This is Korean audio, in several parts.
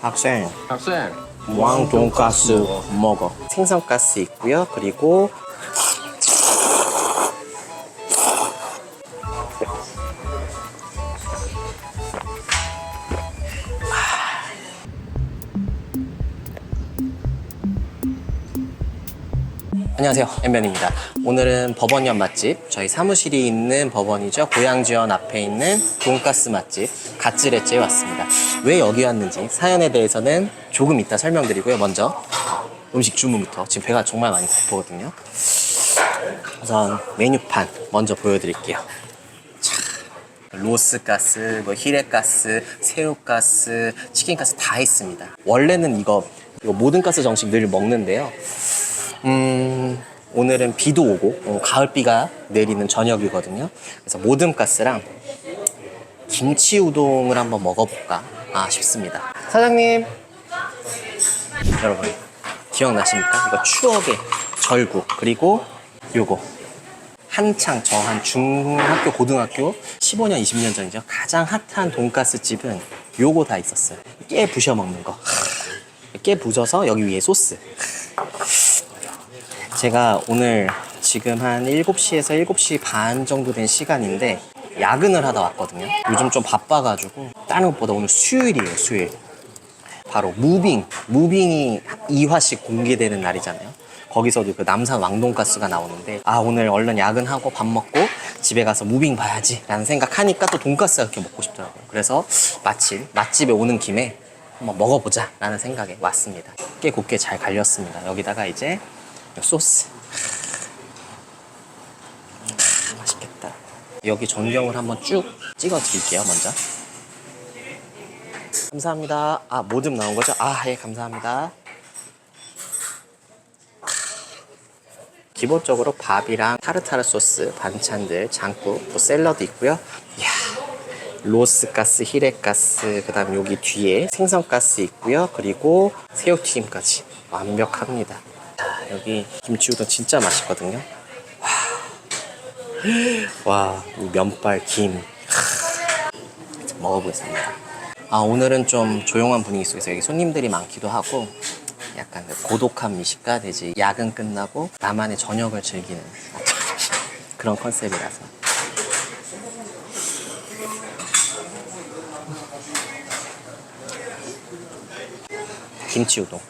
학생. 학생. 왕 돈가스 먹어. 생선가스 있고요. 그리고 안녕하세요. 엠변입니다. 오늘은 법원역 맛집 저희 사무실이 있는 법원이죠. 고양지원 앞에 있는 돈가스 맛집 갓지레찌에 왔습니다 왜 여기 왔는지 사연에 대해서는 조금 이따 설명드리고요. 먼저 음식 주문부터. 지금 배가 정말 많이 고프거든요. 우선 메뉴판 먼저 보여드릴게요. 자, 로스가스, 뭐 히레가스, 새우가스, 치킨가스 다 있습니다. 원래는 이거, 이거 모든 가스 정식 늘 먹는데요. 음, 오늘은 비도 오고 어, 가을비가 내리는 저녁이거든요. 그래서 모든 가스랑 김치 우동을 한번 먹어볼까 아, 싶습니다. 사장님, 여러분 기억나십니까? 이거 추억의 절구 그리고 요거 한창 저 한 중학교 고등학교 15년 20년 전이죠. 가장 핫한 돈가스 집은 요거 다 있었어요. 깨 부셔 먹는 거. 깨 부셔서 여기 위에 소스. 제가 오늘 지금 한 7시에서 7시 반 정도 된 시간인데 야근을 하다 왔거든요. 요즘 좀 바빠가지고 다른 것보다 오늘 수요일이에요, 수요일. 바로 무빙, 무빙이 2화씩 공개되는 날이잖아요. 거기서도 그 남산 왕돈가스가 나오는데 아 오늘 얼른 야근하고 밥 먹고 집에 가서 무빙 봐야지 라는 생각하니까 또 돈가스가 그렇게 먹고 싶더라고요. 그래서 마침 맛집에 오는 김에 한번 먹어보자 라는 생각에 왔습니다. 꽤 곱게 잘 갈렸습니다. 여기다가 이제 소스. 아, 맛있겠다. 여기 전경을 한번 쭉 찍어 드릴게요, 먼저. 감사합니다. 아, 모듬 나온 거죠? 아, 예, 감사합니다. 기본적으로 밥이랑 타르타르 소스, 반찬들, 장국, 뭐 샐러드 있고요. 이야, 로스가스, 히레가스, 그 다음 여기 뒤에 생선가스 있고요. 그리고 새우튀김까지 완벽합니다. 자, 여기 김치우동 진짜 맛있거든요. 와, 와, 이 면발, 김. 하, 먹어보겠습니다. 아, 오늘은 좀 조용한 분위기 속에서 여기 손님들이 많기도 하고, 약간 그 고독한 미식가 되지 야근 끝나고 나만의 저녁을 즐기는 그런 컨셉이라서. 김치 우동.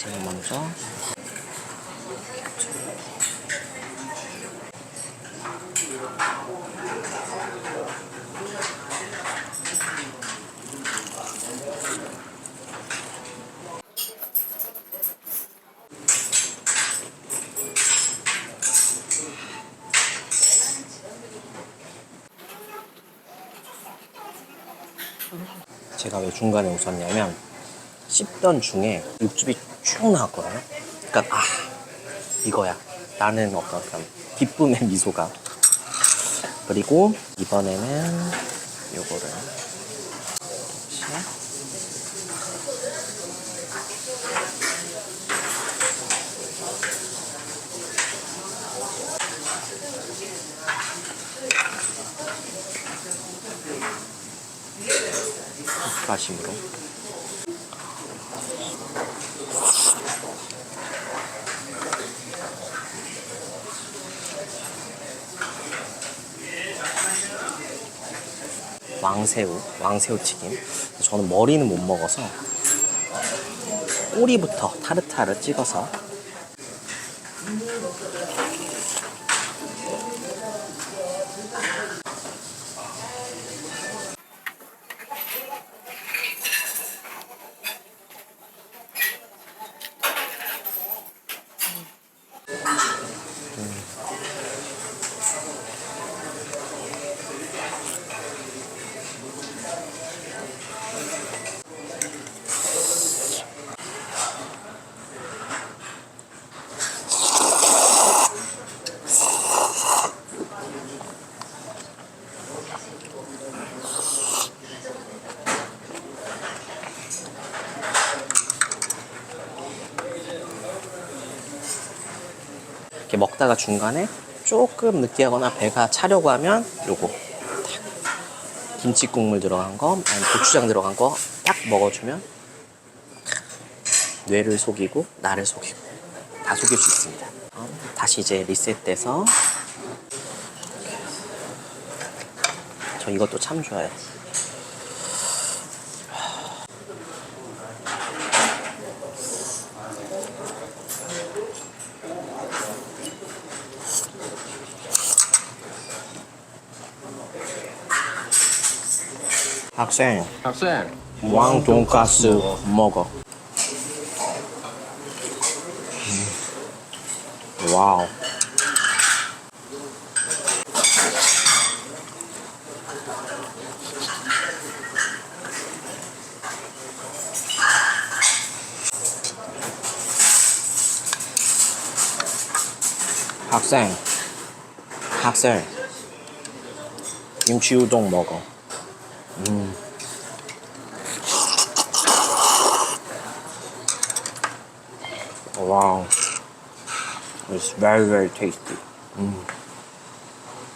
가장 먼저 제가 왜 중간에 웃었냐면 씹던 중에 육즙이 쭉 나왔거든요. 그러니까 아 이거야. 나는 어떤 그런 기쁨의 미소가. 그리고 이번에는 요거를 다시 가심으로 왕새우, 왕새우 튀김. 저는 머리는 못 먹어서 꼬리부터 타르타르 찍어서 이렇게 먹다가 중간에 조금 느끼하거나 배가 차려고 하면 요거 딱 김치 국물 들어간 거 아니면 고추장 들어간 거 딱 먹어주면 뇌를 속이고 나를 속이고 다 속일 수 있습니다. 다시 이제 리셋돼서 저 이것도 참 좋아요. 학생 학생 왕 돈가스 먹어. 음. 와우. 학생, 학생, 김치 우동 먹어. Wow. It's very very tasty. 음.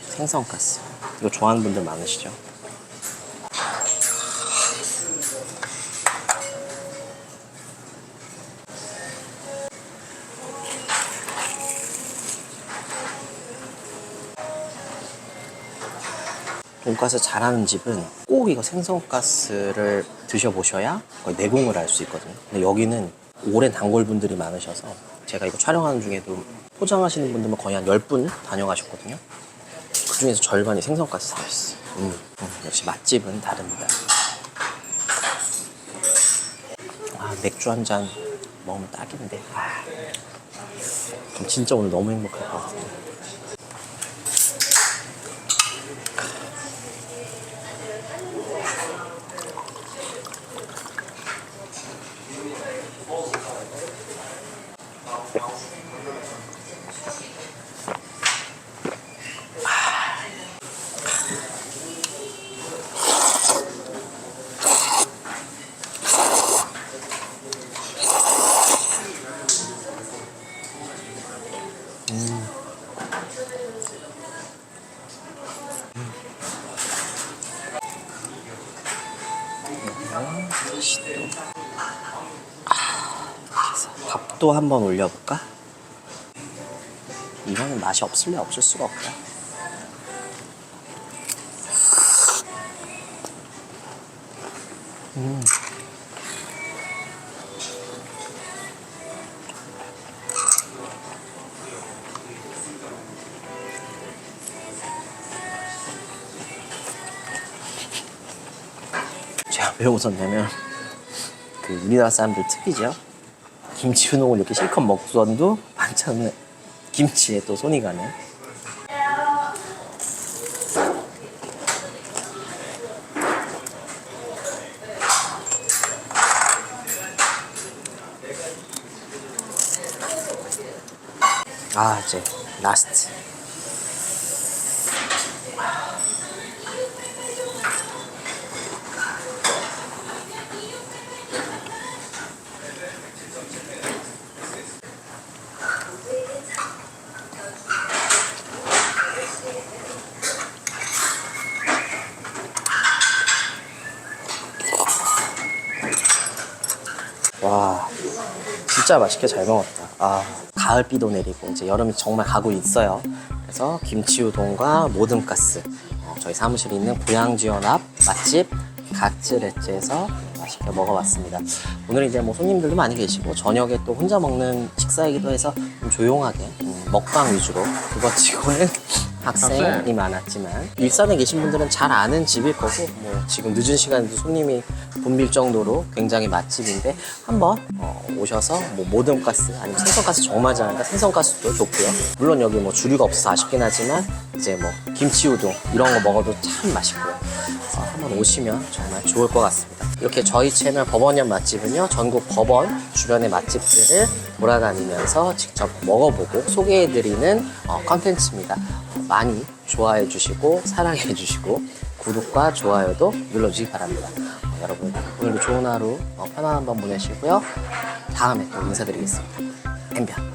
생선가스. 이거 좋아하는 분들 많으시죠? 돈가스 잘하는 집은 꼭 이거 생선가스를 드셔보셔야 거의 내공을 알 수 있거든요. 근데 여기는 오랜 단골분들이 많으셔서 제가 이거 촬영하는 중에도 포장하시는 분들은 거의 한 10분 다녀가셨거든요. 그 중에서 절반이 생선가스 사셨어요. 음, 음, 역시 맛집은 다릅니다. 아, 맥주 한 잔 먹으면 딱인데. 아, 진짜 오늘 너무 행복할 것 같아요. 다 시 또. 아, 그래서 밥도 한번 올려볼까? 이거는 맛이 없을래 없을 수가 없다. 음. 제가 왜 웃었냐면 그 우리나라 사람들 특이죠. 김치 우동을 이렇게 실컷 먹고선도 반찬은 김치에 또 손이 가네. 아 이제 라스트. 와 진짜 맛있게 잘 먹었다. 아 가을 비도 내리고 이제 여름이 정말 가고 있어요. 그래서 김치 우동과 모듬가스 어, 저희 사무실에 있는 고향지원 앞 맛집 각지레츠에서 맛있게 먹어봤습니다. 오늘 이제 뭐 손님들도 많이 계시고 저녁에 또 혼자 먹는 식사이기도 해서 좀 조용하게 음, 먹방 위주로 그것 치고는 학생이 많았지만 일산에 계신 분들은 잘 아는 집일 거고 뭐 지금 늦은 시간에도 손님이 붐빌 정도로 굉장히 맛집인데 한번 어, 오셔서 뭐 모듬가스 아니면 생선가스 정말 잘하니까 생선가스도 좋고요. 물론 여기 뭐 주류가 없어서 아쉽긴 하지만 이제 뭐 김치우동 이런 거 먹어도 참 맛있고요 한번 오시면 정말 좋을 것 같습니다 이렇게 저희 채널 법원역 맛집은요 전국 법원 주변의 맛집들을 돌아다니면서 직접 먹어보고 소개해드리는 어, 컨텐츠입니다 많이 좋아해 주시고 사랑해 주시고 구독과 좋아요도 눌러주시기 바랍니다. 어, 여러분 오늘도 좋은 하루 어, 편안한 밤 보내시고요. 다음에 또 인사드리겠습니다. 엠변